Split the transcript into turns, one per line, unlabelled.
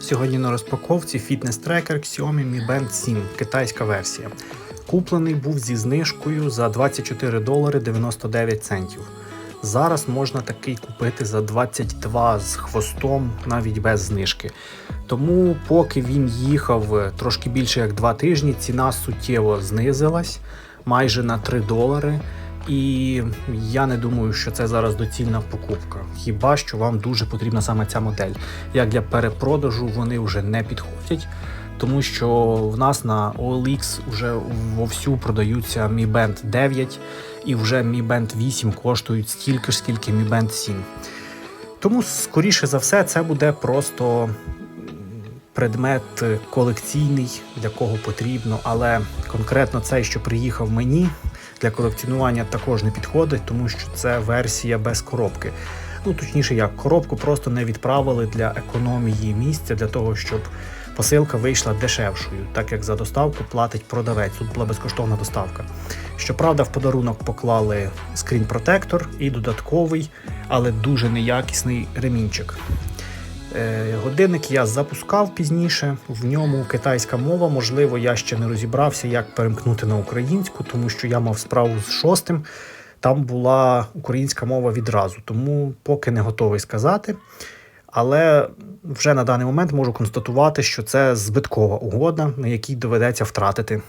Сьогодні на розпаковці фітнес-трекер Xiaomi Mi Band 7, китайська версія. Куплений був зі знижкою за 24 долари 99 центів. Зараз можна такий купити за 22 з хвостом, навіть без знижки. Тому, поки він їхав трошки більше як 2 тижні, ціна суттєво знизилась майже на 3 долари. І я не думаю, що це зараз доцільна покупка. Хіба що вам дуже потрібна саме ця модель. Як для перепродажу вони вже не підходять, тому що в нас на OLX вже вовсю продаються Mi Band 9 і вже Mi Band 8 коштують стільки ж, скільки Mi Band 7. Тому, скоріше за все, це буде просто предмет колекційний, для кого потрібно, але конкретно цей, що приїхав мені, для колекціонування також не підходить, тому що це версія без коробки. Ну, точніше, як коробку просто не відправили для економії місця, для того, щоб посилка вийшла дешевшою, так як за доставку платить продавець. Тут була безкоштовна доставка. Щоправда, в подарунок поклали скрін-протектор і додатковий, але дуже неякісний ремінчик. Е, Годинник я запускав пізніше. В ньому китайська мова. Можливо, я ще не розібрався, як перемкнути на українську, тому що я мав справу з шостим. Там була українська мова відразу, тому поки не готовий сказати. Але вже на даний момент можу констатувати, що це збиткова угода, на якій доведеться втратити.